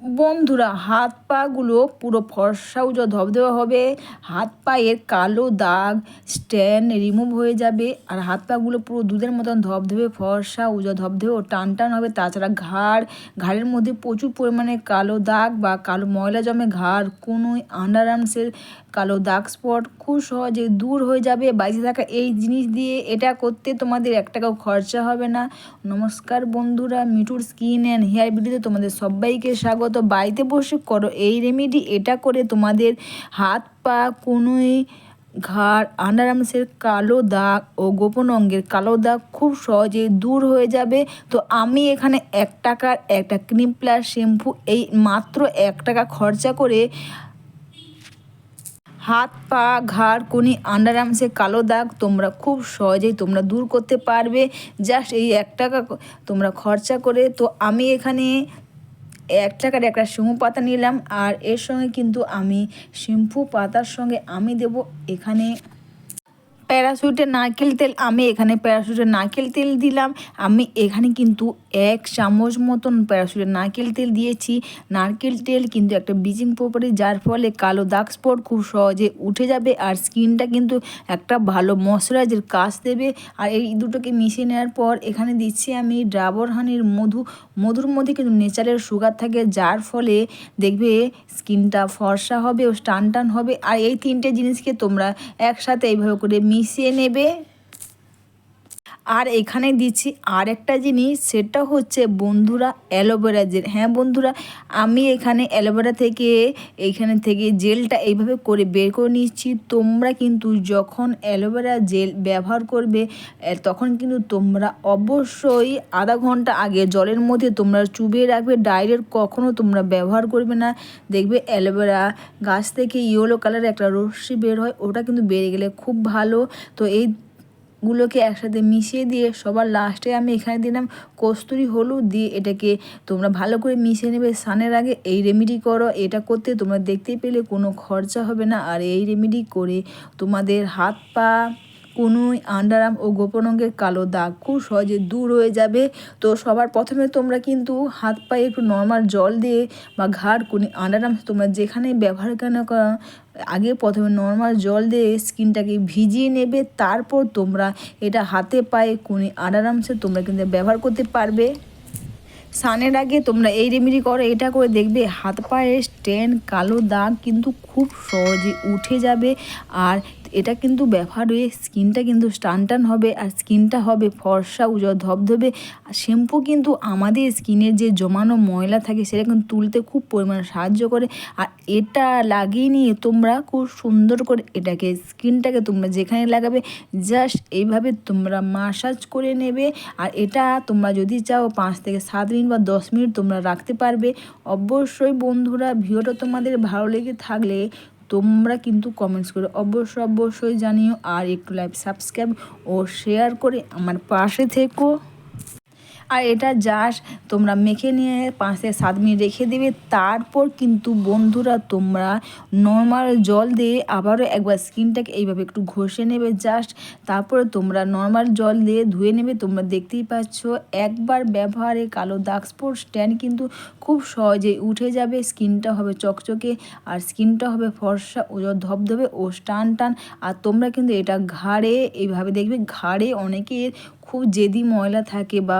বন্ধুরা, হাত পাগুলো পুরো ফর্সা উজো ধবধবে হবে। হাত পায়ের কালো দাগ, স্ট্যান্ড রিমুভ হয়ে যাবে আর হাত পাগুলো পুরো দুধের মতন ধবধবে, ফর্সা উজো ধবধবে ও টান টান হবে। তাছাড়া ঘাড়, ঘাড়ের মধ্যে প্রচুর পরিমাণে কালো দাগ বা কালো ময়লা জমে। ঘাড় কোনো আন্ডার আর্মসের কালো দাগ স্পট খুব সহজে দূর হয়ে যাবে বাইরে থাকা এই জিনিস দিয়ে এটা করতে তোমাদের এক টাকাও খরচা হবে না। নমস্কার বন্ধুরা, মিঠুর স্কিন অ্যান্ড হেয়ার বিউটিতে তোমাদের সবাইকে স্বাগত। বাড়িতে বসে করো এই রেমেডি এটা করে তোমাদের হাত পা, কোনোই, ঘাড় আন্ডারামসের কালো দাগ ও গোপন অঙ্গের কালো দাগ খুব সহজে দূর হয়ে যাবে। তো আমি এখানে এক টাকার একটা ক্রিম প্লাস শ্যাম্পু এই মাত্র এক টাকা খরচা করে হাত পা, ঘাড় কোনি আন্ডার আর্মসে কালো দাগ তোমরা খুব সহজেই তোমরা দূর করতে পারবে। জাস্ট এই এক টাকা তোমরা খরচা করে। তো আমি এখানে এক টাকার একটা শ্যাম্পু পাতা নিলাম। আর এর সঙ্গে কিন্তু আমি শ্যাম্পু পাতার সঙ্গে আমি দেব। এখানে প্যারাশুটের নারকেল তেল, আমি এখানে প্যারাশুটের নারকেল তেল দিলাম। আমি এখানে কিন্তু এক চামচ মতন প্যারাশুটের নারকেল তেল দিয়েছি। নারকেল তেল কিন্তু একটা ব্লিচিং প্রপার্টি যার ফলে কালো দাগ স্পট খুব সহজে উঠে যাবে আর স্কিনটা কিন্তু একটা ভালো ময়শ্চারাইজের কাজ দেবে। আর এই দুটোকে মিশিয়ে নেওয়ার পর এখানে দিচ্ছি আমি ডাবর হানির মধু। মধুর মধ্যে কিন্তু নেচারের সুগার থাকে, যার ফলে দেখবে স্কিনটা ফর্সা হবে ও টান টান হবে। আর এই তিনটে জিনিসকে তোমরা একসাথে এইভাবে করে মিশিয়ে নেবে। আর এখানে দিচ্ছি আর একটা জিনিস, সেটা হচ্ছে বন্ধুরা অ্যালোভেরা জেল। হ্যাঁ বন্ধুরা, আমি এখানে অ্যালোভেরা থেকে এইখানে থেকে জেলটা এইভাবে করে বের করে নিচ্ছি। তোমরা কিন্তু যখন অ্যালোভেরা জেল ব্যবহার করবে তখন কিন্তু তোমরা অবশ্যই আধা ঘণ্টা আগে জলের মধ্যে তোমরা চুবিয়ে রাখবে। ডাইরেক্ট কখনও তোমরা ব্যবহার করবে না। দেখবে অ্যালোভেরা গাছ থেকে ইয়েলো কালারের একটা রশ্মি বের হয়, ওটা কিন্তু বেড়ে গেলে খুব ভালো। তো এই গুলোকে একসাথে মিশিয়ে দিয়ে সবার লাস্টে আমি এখানে দিলাম কস্তুরি হলুদ দিয়ে এটাকে তোমরা ভালো করে মিশিয়ে নেবে। স্নানের আগে এই রেমেডি করো, এটা করতে তোমরা দেখতেই পেলে কোনো খরচা হবে না। আর এই রেমেডি করে তোমাদের হাত পা কোনোই আন্ডারাম ও গোপন অঙ্গের কালো দাগ খুব সহজে দূর হয়ে যাবে। তো সবার প্রথমে তোমরা কিন্তু হাত পায়ে একটু নর্মাল জল দিয়ে বা ঘাড় কোনো আন্ডারাম তোমরা যেখানে ব্যবহার কেন আগে প্রথমে নর্মাল জল দিয়ে স্কিনটাকে ভিজিয়ে নেবে, তারপর তোমরা এটা হাতে পায়ে কোনি আন্ডারামসে তোমরা কিন্তু ব্যবহার করতে পারবে। স্নানের আগে তোমরা এই রেমেডি করো, এটা করে দেখবে হাত পায়ে স্ট্যান্ড কালো দাগ কিন্তু খুব সহজে উঠে যাবে আর এটা কিন্তু ব্যবহার হয়ে স্কিনটা কিন্তু টান টান হবে আর স্কিনটা হবে ফর্সা উজো ধবধবে। আর শ্যাম্পু কিন্তু আমাদের স্কিনের যে জমানো ময়লা থাকে সেটা কিন্তু তুলতে খুব পরিমাণে সাহায্য করে। আর এটা লাগিয়ে নিয়ে তোমরা খুব সুন্দর করে এটাকে, স্কিনটাকে তোমরা যেখানে লাগাবে, জাস্ট এইভাবে তোমরা মাসাজ করে নেবে। আর এটা তোমরা যদি চাও পাঁচ থেকে সাত মিনিট বা দশ মিনিট তোমরা রাখতে পারবে। অবশ্যই বন্ধুরা, ভিডিওটা তোমাদের ভালো লেগে থাকলে তোমরা কিন্তু কমেন্টস করে অবশ্যই অবশ্যই জানিও। আর একটু লাইভ সাবস্ক্রাইব ও শেয়ার করে আমার পাশে থেকো। আর এটা জাস্ট তোমরা মেখে নিয়ে পাঁচ সাত মিনিট রেখে দেবে। তারপর কিন্তু বন্ধুরা তোমরা নর্মাল জল দিয়ে আবারও একবার স্কিনটাকে এইভাবে একটু ঘষে নেবে জাস্ট তারপরে তোমরা নর্মাল জল দিয়ে ধুয়ে নেবে। তোমরা দেখতেই পাচ্ছ, একবার ব্যবহারে কালো দাগ স্পট স্ট্যান্ড কিন্তু খুব সহজেই উঠে যাবে। স্কিনটা হবে চকচকে আর স্কিনটা হবে ফর্সা ও ধবধবে ও টান টান। আর তোমরা কিন্তু এটা ঘাড়ে এইভাবে দেখবে, ঘাড়ে অনেকের খুব জেদি ময়লা থাকে বা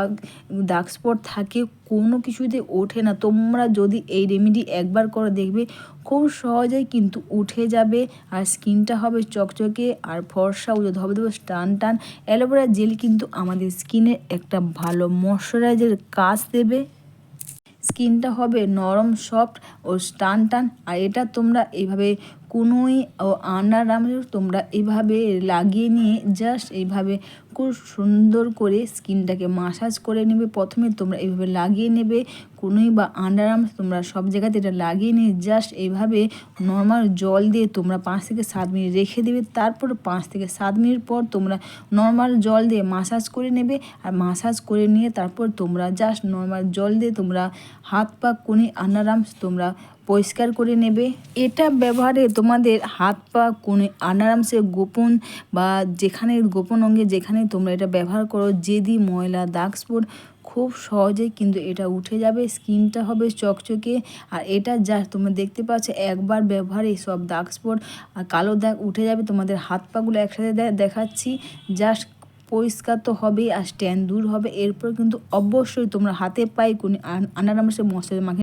দাগ স্পট থাকে, কোনো কিছুতে ওঠে না। তোমরা যদি এই রেমেডি একবার করে দেখবে, খুব সহজেই কিন্তু উঠে যাবে আর স্কিনটা হবে চকচকে আর ফর্সা উজো ধবে ধবে টান টান। অ্যালোভেরা জেল কিন্তু আমাদের স্কিনের একটা ভালো ময়শ্চারাইজের কাজ দেবে। স্কিনটা হবে নরম সফট ও টান টান। আর এটা তোমরা এইভাবে কোনোই, ও আন্ডার তোমরা এভাবে লাগিয়ে নিয়ে জাস্ট এইভাবে খুব সুন্দর করে স্কিনটাকে মাসাজ করে নেবে। প্রথমে তোমরা এইভাবে লাগিয়ে নেবে, কোনোই বা আন্ডার তোমরা সব জায়গাতে এটা লাগিয়ে নিয়ে জাস্ট এইভাবে নর্মাল জল দিয়ে তোমরা পাঁচ থেকে সাত মিনিট রেখে দেবে। তারপর পাঁচ থেকে সাত মিনিট পর তোমরা নর্মাল জল দিয়ে মাসাজ করে নেবে আর মাসাজ করে নিয়ে তারপর তোমরা জাস্ট নর্মাল জল দিয়ে তোমরা হাত পা কোনি আন্ডার তোমরা পরিষ্কার করে নেবে। এটা ব্যবহারে তোমাদের হাত পা কোনে আনারামসে গোপন বা যেখানে গোপন অঙ্গে যেখানে তোমরা এটা ব্যবহার করো, জেদি, ময়লা দাগ স্পট খুব সহজেই কিন্তু এটা উঠে যাবে, স্কিনটা হবে চকচকে। আর এটা যা তোমরা দেখতে পাচ্ছ, একবার ব্যবহারে সব দাগ স্পট আর কালো দাগ উঠে যাবে, তোমাদের হাত পাগুলো একসাথে দেখাচ্ছি। জাস্ট পরিষ্কার তো হবেই আর স্ট্যান্ড দূর হবে। এরপর কিন্তু অবশ্যই তোমরা হাতে পায়ে কোনো আনারামসে মশলা মাখে